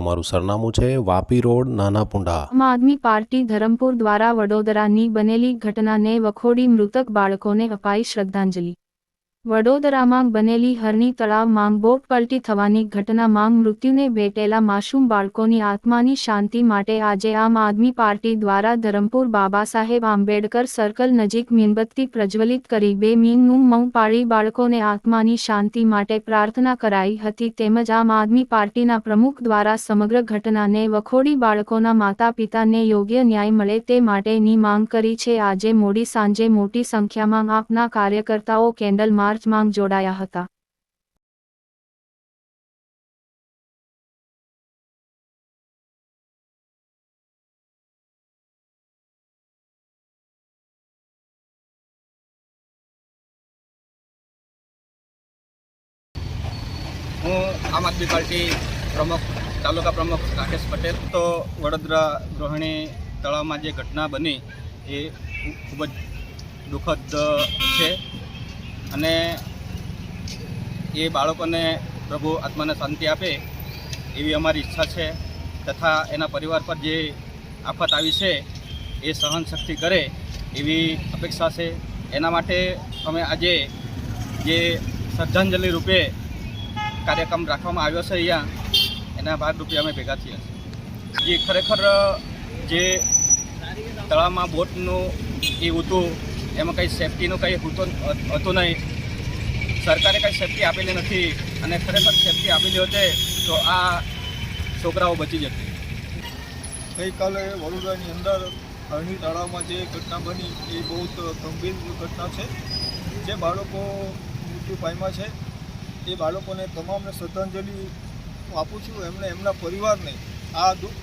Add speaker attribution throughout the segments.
Speaker 1: અમારું સરનામું છે વાપી રોડ, નાના પુંડા.
Speaker 2: આમ આદમી પાર્ટી ધરમપુર દ્વારા વડોદરાની બનેલી ઘટનાને વખોડી મૃતક બાળકોને અપાઈ શ્રદ્ધાંજલિ. વડોદરામાં બનેલી હરણી તળાવ માંગ બોટ પલટી થવાની ઘટનામાં મૃત્યુને ભેટેલા માસૂમ બાળકોની આત્માની શાંતિ માટે આજે આમ આદમી પાર્ટી દ્વારા ધરમપુર બાબા સાહેબ આંબેડકર સર્કલ નજીક મીણબત્તી પ્રજ્વલિત કરી બે મીનનું મઉં પાળી બાળકોને આત્માની શાંતિ માટે પ્રાર્થના કરાઈ હતી તેમજ આમ આદમી પાર્ટીના પ્રમુખ દ્વારા સમગ્ર ઘટનાને વખોડી બાળકોના માતા પિતાને યોગ્ય ન્યાય મળે તે માટેની માંગ કરી છે. આજે મોડી સાંજે મોટી સંખ્યામાં આપના કાર્યકર્તાઓ કેન્ડલ માર્ચમાં જોડાયા હતા.
Speaker 3: હું આમ આદમી પાર્ટી પ્રમુખ, તાલુકા પ્રમુખ રાકેશ પટેલ. તો વડોદરા ગૃહિણી તળાવમાં જે ઘટના બની, એ ખૂબ જ દુઃખદ છે. અને એ બાળકોને પ્રભુ આત્માને શાંતિ આપે એવી અમારી ઈચ્છા છે તથા એના પરિવાર પર જે આફત આવી છે એ સહનશક્તિ કરે એવી અપેક્ષા છે. એના માટે અમે આજે જે શ્રદ્ધાંજલિ રૂપે કાર્યક્રમ રાખવામાં આવ્યો છે અહીંયા, એના ભાગરૂપે અમે ભેગા થયા છીએ. જે ખરેખર જે તળાવમાં બોટનું એ હતું એમાં કંઈ સેફટીનું કંઈ હતું હતું નહીં. સરકારે કંઈ સેફટી આપેલી નથી અને ખરેખર સેફટી આપેલી હોતે તો આ છોકરાઓ બચી જતી
Speaker 4: ગઈકાલે વડોદરાની અંદર હરણી તળાવમાં જે ઘટના બની, એ બહુ ગંભીર ઘટના છે. જે બાળકો મૃત્યુ પામ્યા છે, એ બાળકોને તમામને શ્રદ્ધાંજલિ હું આપું છું. એમને, એમના પરિવારને આ દુઃખ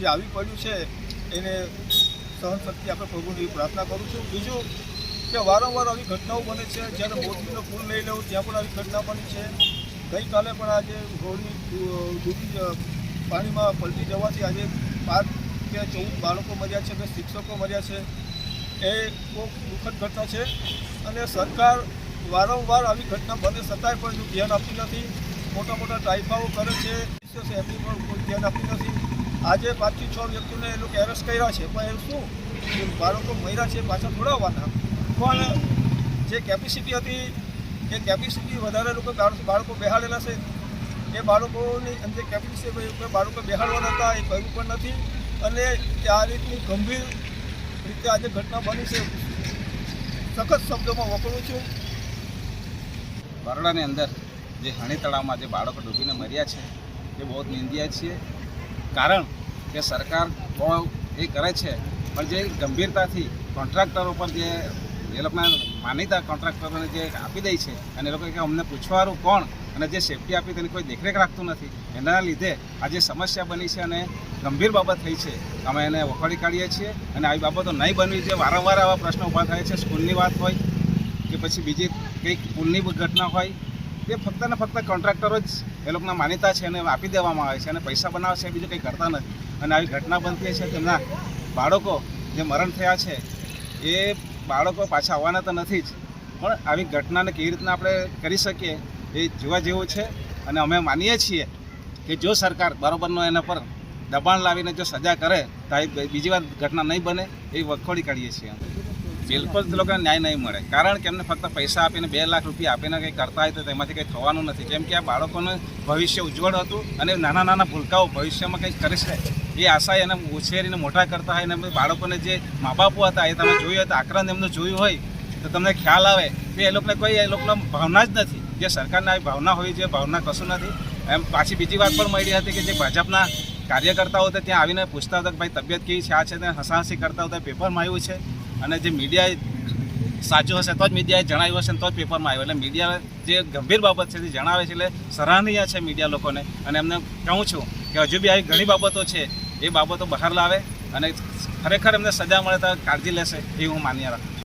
Speaker 4: જે આવી પડ્યું છે, એને સહન શક્તિ આપણે પ્રભુની પ્રાર્થના કરું છું. બીજું કે વારંવાર આવી ઘટનાઓ બને છે. જ્યારે મોરબીનો પુલ લઈ લેવું ત્યાં પણ આવી ઘટના બની છે. ગઈકાલે પણ આજે હોળી ડૂબી પાણીમાં પલટી જવાથી આજે પાંચ કે ચૌદ બાળકો મર્યા છે કે શિક્ષકો મર્યા છે. એ બહુ દુઃખદ ઘટના છે અને સરકાર વારંવાર આવી ઘટના બને છતાંય પણ ધ્યાન આપતી નથી. મોટા મોટા ટાઈફાઓ કરે છે. એમની પણ કોઈ ધ્યાન આપતી નથી. આજે પાંચથી છ વ્યક્તિઓને એ લોકો એરેસ્ટ કર્યા છે. પણ એ શું? બાળકો મર્યા છે પાછા છોડાવવાના પણ જે કેપેસિટી હતી, એ કેપેસિટી વધારે લોકો બાળકો બેહાડેલા છે. એ બાળકોની અંદર કેપેસિટી બાળકો બેહાડવાના હતા, એ કહ્યું પણ નથી. અને આ રીતની ગંભીર રીતે આજે ઘટના બની છે. સખત શબ્દોમાં વપરું છું.
Speaker 3: બરોડાની અંદર જે હણી તળાવમાં જે બાળકો ડૂબીને મર્યા છે, એ બહુ જ નિંદીય છીએ. કારણ કે સરકાર બહુ એ કરે છે, પણ જે ગંભીરતાથી કોન્ટ્રાક્ટરો પર જે એ લોકોના માનીતા કોન્ટ્રાક્ટરોને જે આપી દે છે અને એ લોકો કે અમને પૂછવાનું કોણ અને જે સેફટી આપી તેની કોઈ દેખરેખ રાખતું નથી. એના લીધે આ જે સમસ્યા બની છે અને ગંભીર બાબત થઈ છે. અમે એને વખોડી કાઢીએ છીએ અને આવી બાબતો નહીં બનવી જોઈએ વારંવાર આવા પ્રશ્નો ઊભા થાય છે. સ્કૂલની વાત હોય કે પછી બીજી કંઈક પુલની ઘટના હોય તે ફક્ત ને ફક્ત કોન્ટ્રાક્ટરો જ એ લોકોના માન્યતા છે અને આપી દેવામાં આવે છે અને પૈસા બનાવે છે બીજું કંઈ કરતા નથી. અને આવી ઘટના બનતી છે. તેમના બાળકો જે મરણ થયા છે, એ બાળકો પાછા આવવાના તો નથી જ. પણ આવી ઘટનાને કેવી રીતના આપણે કરી શકીએ એ જોવા જેવું છે અને અમે માનીએ છીએ કે જો સરકાર બરોબરનો એના પર દબાણ લાવીને જો સજા કરે તો બીજી વાર ઘટના નહીં બને એ વખોડી કાઢીએ છીએ બિલકુલ જ લોકોને ન્યાય નહીં મળે. કારણ કે એમને ફક્ત પૈસા આપીને બે લાખ રૂપિયા આપીને કંઈ કરતા હોય તો તેમાંથી કંઈ થવાનું નથી. કેમ કે આ બાળકોનું ભવિષ્ય ઉજ્જવળ હતું અને નાના નાના ભૂલકાઓ ભવિષ્યમાં કંઈક કરી છે એ આશા એને ઉછેરીને મોટા કરતા હોય અને બાળકોને જે મા બાપો હતા એ તમે જોયું હોય તો એમનું જોયું હોય તો તમને ખ્યાલ આવે કે એ લોકોને કોઈ એ લોકોનો ભાવના જ નથી. જે સરકારને આવી ભાવના હોય જે ભાવના કશું નથી. એમ પાછી બીજી વાત પણ મળી હતી કે જે ભાજપના કાર્યકર્તાઓ હતા ત્યાં આવીને પૂછતા હતા કે ભાઈ તબિયત કેવી છે, આ છે તેને હસાહસી કરતા હતા, પેપરમાં આવ્યું છે અને જે મીડિયાએ સાચું હશે તો જ મીડિયાએ જણાવ્યું હશે તો જ પેપરમાં આવ્યું. એટલે મીડિયા જે ગંભીર બાબત છે તે જણાવે છે, એટલે સરાહનીય છે મીડિયા લોકોને. અને એમને કહું છું કે હજુ બી આવી ઘણી બાબતો છે એ બાબતો બહાર લાવે અને ખરેખર એમને સજા મળે તો કાળજી લેશે એ હું માન્ય રાખું છું.